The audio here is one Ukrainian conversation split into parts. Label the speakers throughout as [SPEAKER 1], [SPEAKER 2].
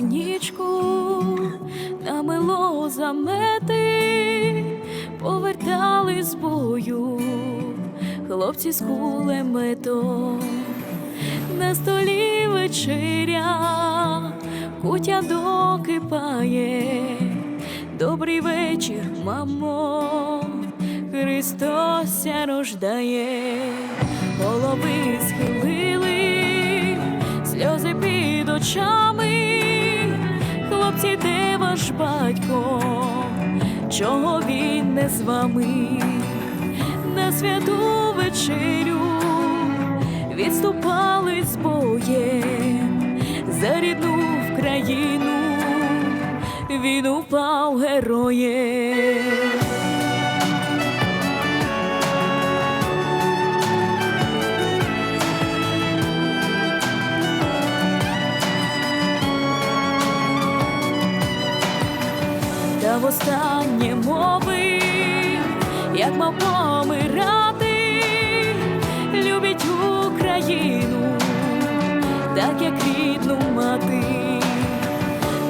[SPEAKER 1] нічку намило замети, повертали з бою хлопці з кулеметом. На столі вечеря, кутя докипає. Добрий вечір, мамо, Христос рождає, голови схилили, сльози під очами, ваш батько, чого він не з вами? На святу вечерю відступали з боєм за рідну країну, він упав героєм. Та востаннє мови, як мав помирати, любить Україну, так як рідну мати,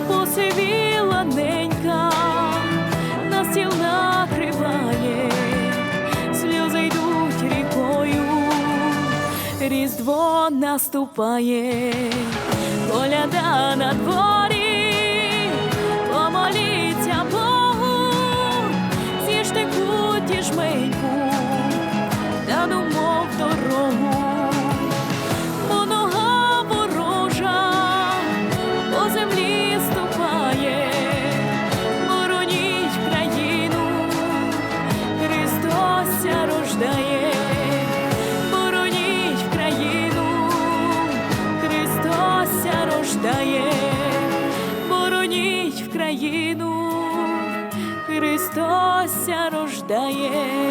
[SPEAKER 1] посивіла ненька, на стіл накриває, сльози йдуть рікою, різдво наступає, коляда на дворі. Ся рождає, бороніть країну, Христос рождає бороніть країну, Христос рождає.